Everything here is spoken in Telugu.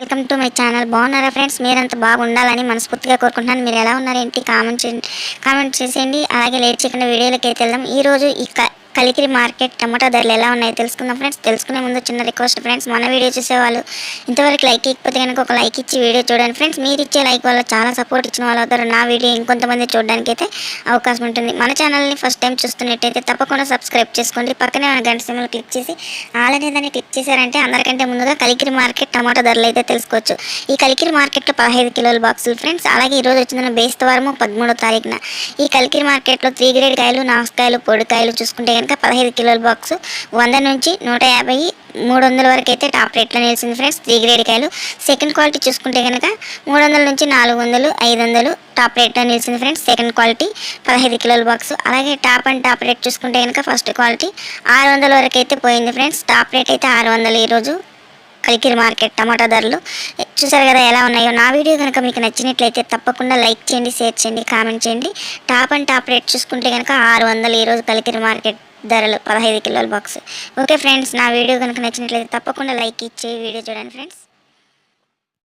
వెల్కమ్ టు మై ఛానల్ బాగున్నారా ఫ్రెండ్స్ మీరంతా బాగుండాలని మనస్ఫూర్తిగా కోరుకుంటున్నాను. మీరు ఎలా ఉన్నారేంటి? కామెంట్ చేయండి. కామెంట్ చేసేయండి. అలాగే లేట్ చేయకుండా వీడియోలోకి అయితే వెళ్దాం. ఈ రోజు కలికిరి మార్కెట్ టమాటా ధరలు ఎలా ఉన్నాయో తెలుసుకుందాం ఫ్రెండ్స్ తెలుసుకునే ముందు చిన్న రిక్వెస్ట్ ఫ్రెండ్స్ మన వీడియో చూసేవాళ్ళు ఇంతవరకు లైక్ ఇకపోతే కనుక ఒక లైక్ ఇచ్చి వీడియో చూడండి ఫ్రెండ్స్ మీరు ఇచ్చే లైక్ వల్ల చాలా సపోర్ట్ ఇచ్చిన వాళ్ళు అవుతారు నా వీడియో ఇంకొంతమంది చూడడానికి అయితే అవకాశం ఉంటుంది. మన ఛానల్ని ఫస్ట్ టైం చూస్తున్నట్టయితే తప్పకుండా సబ్స్క్రైబ్ చేసుకోండి. పక్కనే మన గంట సింబల్ క్లిక్ చేసి ఆల్రెడీ దాన్ని క్లిక్ చేశారంటే అందరికంటే ముందుగా కలికిరి మార్కెట్ టమాటా ధరలు అయితే తెలుసుకోవచ్చు. ఈ కలికిరి మార్కెట్లో పదహైదు కిలోల బాక్సులు ఫ్రెండ్స్ అలాగే ఈ రోజు వచ్చిన బేస్తవారము పదమూడో తారీఖున. ఈ కలికిరి మార్కెట్లో త్రీ గ్రేడ్ కాయలు నాసుకాయలు పొడికాయలు చూసుకుంటే కనుక పదహైదు కిలోల బాక్స్. వంద నుంచి నూట యాభై మూడు వందల వరకు అయితే టాప్ రేట్లో నిలిచింది ఫ్రెండ్స్. త్రీ గ్రేడ్ కాయలు. సెకండ్ క్వాలిటీ చూసుకుంటే కనుక మూడు వందల నుంచి నాలుగు వందలు ఐదు వందలు టాప్ రేట్లో నిలిచింది ఫ్రెండ్స్. సెకండ్ క్వాలిటీ పదహైదు కిలోల బాక్స్. అలాగే టాప్ అండ్ టాప్ రేట్ చూసుకుంటే కనుక ఫస్ట్ క్వాలిటీ ఆరు వందల వరకు అయితే పోయింది ఫ్రెండ్స్. టాప్ రేట్ అయితే ఆరు వందలు ఈరోజు. కలికిరి మార్కెట్ టమాటా ధరలు. చూసారు కదా ఎలా ఉన్నాయో? నా వీడియో కనుక మీకు నచ్చినట్లయితే తప్పకుండా లైక్ చేయండి షేర్ చేయండి కామెంట్ చేయండి. టాప్ అండ్ టాప్ రేట్ చూసుకుంటే కనుక ఆరు వందలు ఈరోజు కలికిరి మార్కెట్ ధరలు పదహైదు కిలోల బాక్స్. ఓకే ఫ్రెండ్స్ నా వీడియో కనుక నచ్చినట్లయితే తప్పకుండా లైక్ ఇచ్చి వీడియో చూడండి ఫ్రెండ్స్.